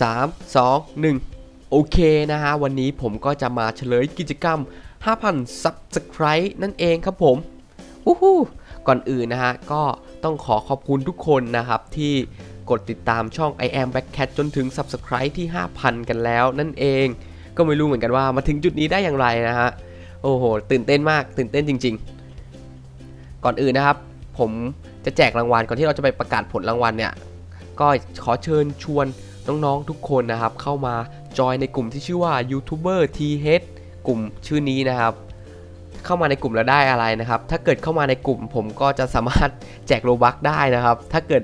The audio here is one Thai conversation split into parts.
3 2 1 โอเคนะฮะ วันนี้ผมก็จะมาเฉลยกิจกรรม 5,000 Subscribe นั่นเองครับผมอู้หูก่อนอื่นนะฮะ ก็ต้องขอขอบคุณทุกคนนะครับ ที่กดติดตามช่อง I am Backcat จนถึง Subscribe ที่ 5,000 กันแล้วนั่นเอง ก็ไม่รู้เหมือนกันว่ามาถึงจุดนี้ได้อย่างไรนะฮะ โอ้โห ตื่นเต้นมาก ตื่นเต้นจริง ๆ ก่อนอื่นนะครับ ผมจะแจกรางวัลก่อนที่เราจะไปประกาศผลรางวัลเนี่ย ก็ขอเชิญชวน น้องๆทุกคนนะครับ เข้ามาจอยในกลุ่มที่ชื่อว่า YouTuber TH กลุ่มชื่อนี้นะครับ เข้ามาในกลุ่มแล้วได้อะไรนะครับ ถ้าเกิดเข้ามาในกลุ่ม ผมก็จะสามารถแจกโลบักได้นะครับ ถ้าเกิด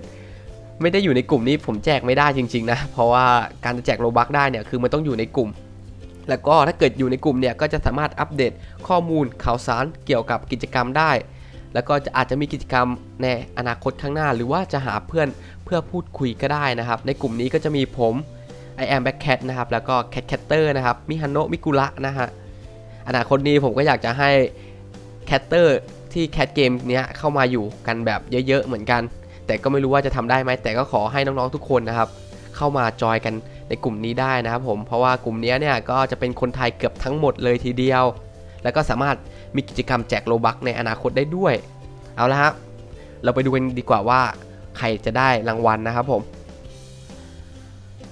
ไม่ได้อยู่ในกลุ่มนี้ผมแจกไม่ได้จริงๆนะ เพราะว่าการจะแจกโลบักได้เนี่ยคือมันต้องอยู่ในกลุ่ม แล้วก็ถ้าเกิดอยู่ในกลุ่มเนี่ยก็จะสามารถอัปเดตข้อมูลข่าวสารเกี่ยวกับกิจกรรมได้ แล้วก็จะอาจจะมีกิจกรรมในอนาคตข้างหน้า หรือว่าจะหาเพื่อนเพื่อพูดคุยก็ได้นะครับ ในกลุ่มนี้ก็จะมีผม I am back cat นะครับ แล้วก็ cat catter นะครับ มิฮันโนะมิกุระนะฮะ อนาคตนี้ผมก็อยากจะให้ catter ที่ cat game เนี้ยเข้ามาอยู่กันแบบเยอะ ๆ เหมือนกัน แต่ก็ไม่รู้ว่าจะทำได้ไหม แต่ก็ขอให้น้อง ๆ ทุกคนนะครับ เข้ามาจอยกันในกลุ่มนี้ได้นะครับผม เพราะว่ากลุ่มนี้เนี่ยก็จะเป็นคนไทยเกือบทั้งหมดเลยทีเดียว แล้วก็สามารถ มีกิจกรรมแจกโลบักในอนาคตได้ด้วย เอาละครับเราไปดูกันดีกว่าว่าใครจะได้รางวัลนะครับผม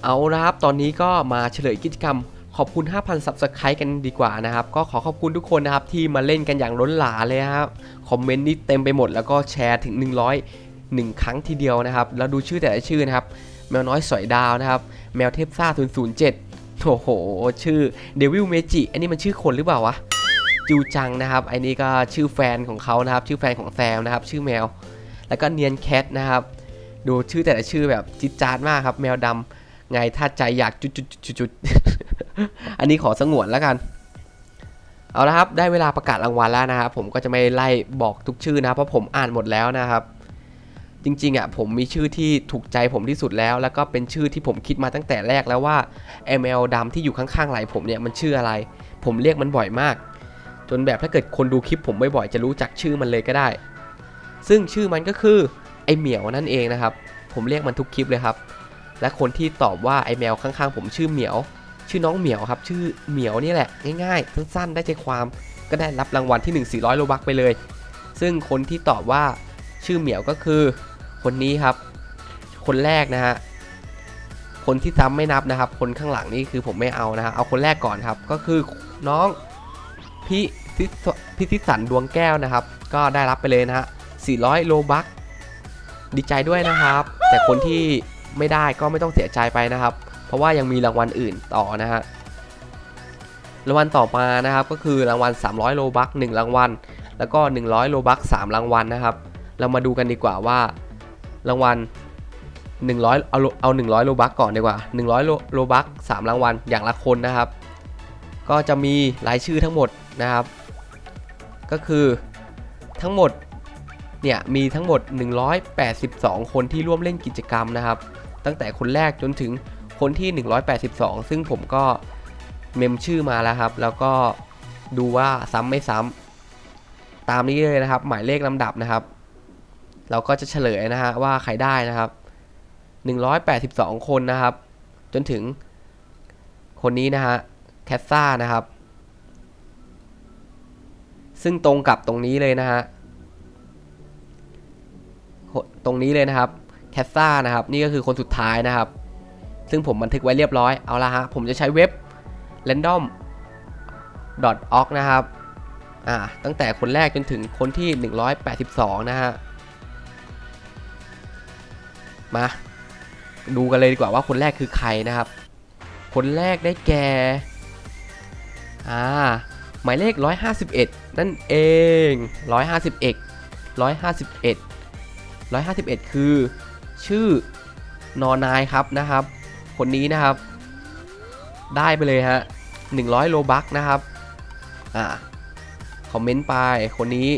เอาละครับ ตอนนี้ก็มาเฉลยกิจกรรมขอบคุณ 5,000 Subscribe กันดีกว่านะครับ ก็ขอขอบคุณทุกคนนะครับ ที่มาเล่นกันอย่างล้นหลามเลยครับ คอมเมนต์นี่เต็มไปหมดแล้วก็แชร์ถึง 100 1 ครั้งทีเดียวนะครับ แล้วดูชื่อแต่ละชื่อนะครับ แมวน้อยสอยดาวนะครับ แมวเทพซ่า 007 โอ้โห ชื่อเดวิลเมจิ อันนี้มันชื่อคนหรือเปล่าวะ จูจังนะครับไอ้นี่ก็ชื่อแฟนของเขานะครับ ชื่อแฟนของแซมนะครับ ชื่อแมว แล้วก็เนียนแคทนะครับ ดูชื่อแต่ละชื่อแบบจิดจาดมากครับ แมวดำไงถ้าใจอยากจุดจุดจุดจุดอันนี้ขอสงวนแล้วกัน เอาละครับ ได้เวลาประกาศรางวัลแล้วนะครับ ผมก็จะไม่ไล่บอกทุกชื่อนะเพราะผมอ่านหมดแล้วนะครับ จริงๆอะผมมีชื่อที่ถูกใจผมที่สุดแล้ว แล้วก็เป็นชื่อที่ผมคิดมาตั้งแต่แรกแล้วว่า ML ดำที่อยู่ข้างๆไหลผมเนี่ยมันชื่ออะไร ผมเรียกมันบ่อยมาก จนแบบถ้าเกิดคนดูคลิปผมบ่อยๆจะรู้จักชื่อมันเลยก็ได้ ซึ่งชื่อมันก็คือไอเหมียวนั่นเองนะครับ ผมเรียกมันทุกคลิปเลยครับ และคนที่ตอบว่าไอแมวข้างๆ ผมชื่อเหมียว ชื่อน้องเหมียวครับ ชื่อเหมียวนี่แหละง่ายๆ สั้นๆ ได้ใจความก็ได้รับรางวัลที่ 1 400 โลบักไปเลย ซึ่งคนที่ตอบว่าชื่อเหมียวก็คือ คนนี้ครับ คนแรกนะฮะ คนที่ซ้ำไม่นับนะครับ คนข้างหลังนี่คือผมไม่เอานะฮะ เอาคนแรกก่อนครับ ก็คือน้อง พี่พิศพิธิสันดวงแก้วนะครับ ก็ได้รับไปเลยนะฮะ 400 โลบักดีใจด้วยนะครับ แต่คนที่ไม่ได้ก็ไม่ต้องเสียใจไปนะครับ เพราะว่ายังมีรางวัลอื่นต่อนะฮะ รางวัลต่อมานะครับก็คือรางวัล 300 โลบัก1รางวัล แล้วก็ 100 โลบัก3รางวัลนะครับ เรามาดูกันดีกว่าว่ารางวัล100 เอาเอา100 โลบักก่อนดีกว่า 100 โลโลบัก3รางวัลอย่างละคนนะครับ ก็จะมีรายชื่อทั้งหมดนะครับ ก็คือทั้งหมดเนี่ยมีทั้งหมด 182 คนที่ร่วมเล่นกิจกรรมนะครับ ตั้งแต่คนแรกจนถึงคนที่ 182 ซึ่งผมก็เมมชื่อมาแล้วครับ แล้วก็ดูว่าซ้ำไม่ซ้ำตามนี้เลยนะครับ หมายเลขลำดับนะครับ เราก็จะเฉลยนะฮะว่าใครได้นะครับ 182 คนนะครับ จนถึงคนนี้นะฮะ แคสซ่านะครับ ซึ่งตรงกับตรงนี้เลยนะฮะตรงนี้เลยนะครับแคสซ่านะครับ นี่ก็คือคนสุดท้ายนะครับ ซึ่งผมบันทึกไว้เรียบร้อยเอาละฮะผมจะใช้เว็บ random org นะครับอ่าตั้งแต่คนแรกจนถึงคนที่ 182 นะฮะ มา ดูกันเลยดีกว่าว่าคนแรกคือใครนะครับ คนแรกได้แก่ อ่าหมายเลข 151 นั่นเอง 151 151 151 คือ ชื่อนอนายครับนะครับ คนนี้นะครับ ได้ไปเลยฮะ 100 โลบักนะครับ อ่า คอมเมนต์ไป คนนี้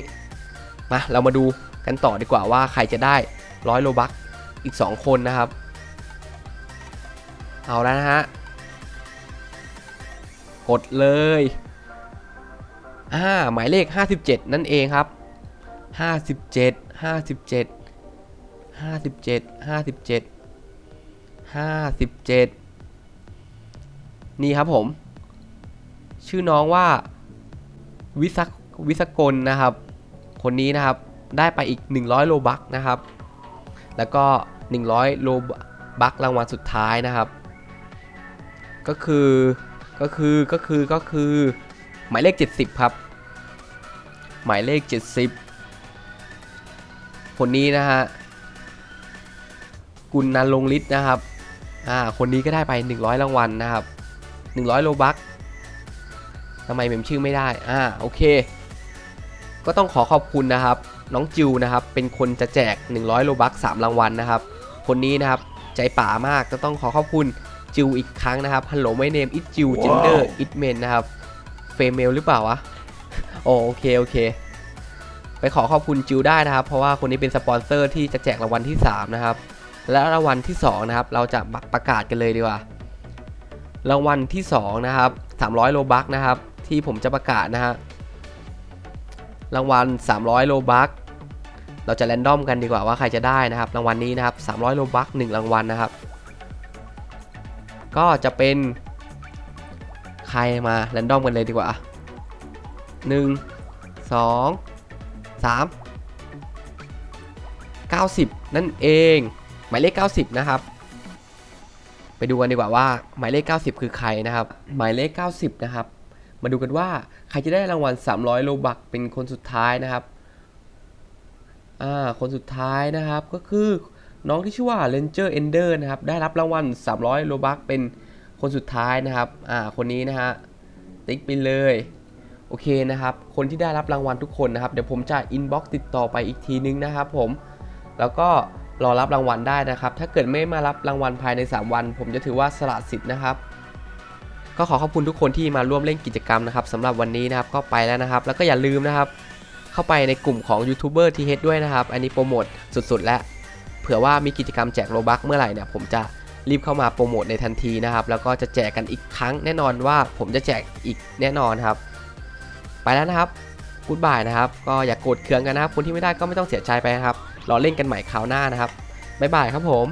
มา เรามาดูกันต่อดีกว่าว่าใครจะได้ 100 โลบักอีก 2 คนนะครับ เอาแล้วนะฮะ กดเลยอ่าหมายเลข 57 นั่นเองครับ 57 57 57 57 57 นี่ครับผม ชื่อน้องว่าวิศกวิศกลนะครับ คนนี้นะครับได้ไปอีก 100 โลบักนะครับ แล้วก็ 100 โลบักรางวัลสุดท้ายนะครับ ก็คือ ก็คือก็คือก็คือหมายเลข 70 ครับ หมายเลข 70 คนนี้นะฮะกุลนันลงฤทธิ์นะครับอ่าคนนี้ก็ได้ไป 100 รางวัลนะครับ 100 โลบักทำไมเมมชื่อไม่ได้อ่าโอเค ก็ต้องขอขอบคุณนะครับน้องจิวนะครับ เป็นคนจะแจก 100 โลบัก3รางวัลนะครับ คนนี้นะครับใจป่ามากก็ต้องขอขอบคุณ จิวอีกครั้งนะครับ Hello my name is จิว gender it men นะครับเฟมเมลหรือเปล่าวะโอโอเคโอเค ไปขอขอบคุณจิวได้นะครับ เพราะว่าคนนี้เป็นสปอนเซอร์ที่จะแจกรางวัลที่ 3 นะครับ และรางวัลที่ 2 นะครับ เราจะประกาศกันเลยดีกว่ารางวัลที่ 2 นะครับ 300 โลบักนะครับ ที่ผมจะประกาศนะฮะรางวัล 300 โลบักเราจะแรนดอมกันดีกว่าว่าใครจะได้นะครับ รางวัลนี้นะครับ 300 โลบัก1รางวัลนะครับ ก็จะเป็นใครมาแรนดอมกันเลยดีกว่า 1 2 3 90 นั่นเอง หมายเลข 90 นะครับ ไปดูกันดีกว่าว่าหมายเลข 90 คือใครนะครับ หมายเลข 90 นะครับ มาดูกันว่าใครจะได้รางวัล 300 โลบักเป็นคนสุดท้ายนะครับอ่าคนสุดท้ายนะครับก็คือ น้องที่ชื่อว่า Ranger Ender นะครับ ได้รับรางวัล 300 โลบักเป็นคนสุดท้ายนะครับ อ่า คนนี้นะฮะ ติ๊กไปเลย โอเคนะครับ คนที่ได้รับรางวัลทุกคนนะครับ เดี๋ยวผมจะอินบ็อกซ์ติดต่อไปอีกทีนึงนะครับผม แล้วก็รอรับรางวัลได้นะครับ ถ้าเกิดไม่มารับรางวัลภายใน 3 วัน ผมจะถือว่าสละสิทธิ์นะครับ ก็ขอขอบคุณทุกคนที่มาร่วมเล่นกิจกรรมนะครับสำหรับวันนี้นะครับ ก็ไปแล้วนะครับ แล้วก็อย่าลืมนะครับ เข้าไปในกลุ่มของยูทูบเบอร์ทีเฮดด้วยนะครับ อันนี้โปรโมทสุดๆแล้ว เผื่อว่ามีกิจกรรมแจกโลบักเมื่อไหร่เนี่ยผมจะรีบเข้ามาโปรโมทในทันทีนะครับ แล้วก็จะแจกกันอีกครั้งแน่นอนว่าผมจะแจกอีกแน่นอนครับ ไปแล้วนะครับกูดบายนะครับ ก็อย่ากโกรธเคืองกันนะครับคนที่ไม่ได้ก็ไม่ต้องเสียใจไปนะครับรอเล่นกันใหม่คราวหน้านะครับบ๊ายบายครับผม